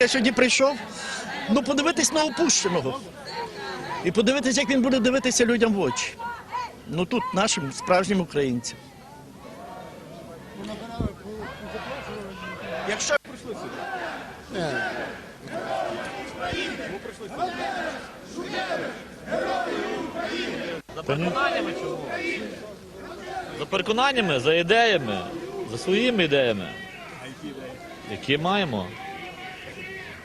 Я сьогодні прийшов, ну подивитись на опущеного. І подивитись, як він буде дивитися людям в очі. Ну тут нашим справжнім українцям. Якщо За переконаннями чому? За переконаннями, за ідеями, за своїми ідеями. Які маємо?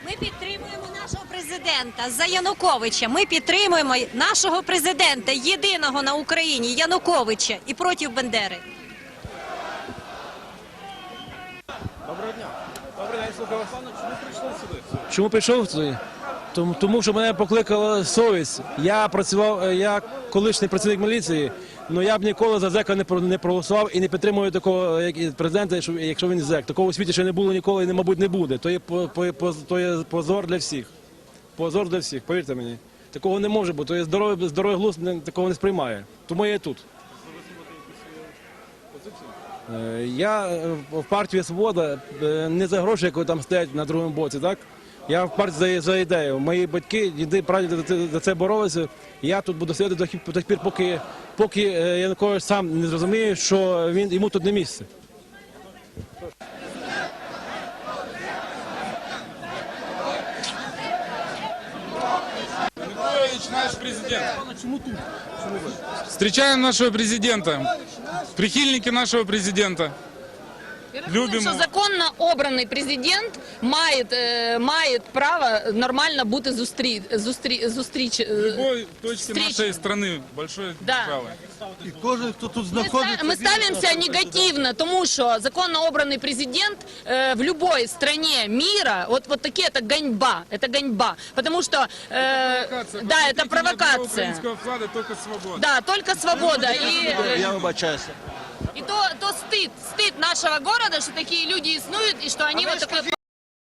Ми підтримуємо нашого президента за Януковича. Ми підтримуємо нашого президента, єдиного на Україні Януковича і проти Бендери. Доброго дня. Чому прийшов сюди? Тому, тому що мене покликала совість. Я працював, е, я колишній працівник міліції, але я б ніколи за зека не про- не проголосував і не підтримую такого як президента, що- якщо він зек. Такого у світі ще не було ніколи і, мабуть, не буде. То є, то є позор для всіх. Позор для всіх, повірте мені. Такого не може бути. То є здоровий, здоровий глузд такого не сприймає. Тому я і тут. Е, Я е, в партії Свобода не за гроші, які там стоять на другому боці, так? Я в партії за, ідею. Мої батьки, діди, прадіди за це- боролися. Я тут буду сидіти до тих пір, поки, поки е, Янукович сам не зрозуміє, що він йому тут не місце. Наш президент. Встречаем нашего президента. Прихильники нашего президента. Любимо. що законно обраний президент має, е, має право нормально бути зустрі, зустрі, зустріч. е, В любой точке Встреча. нашей страны, большой Да. державы. І кожен, хто тут Ми, знаходиться, ста- ми ставимося негативно, тому що законно обраний президент э, в любой стране мира, вот, вот такие это ганьба, это ганьба, потому что, э, Провокация. да, это Посмотрите на провокация. герба украинского флага только свобода. Да, только свобода. И, э, я вибачаюся. и то, то стыд, стыд нашего города, что такие люди иснуют, и что они вот такое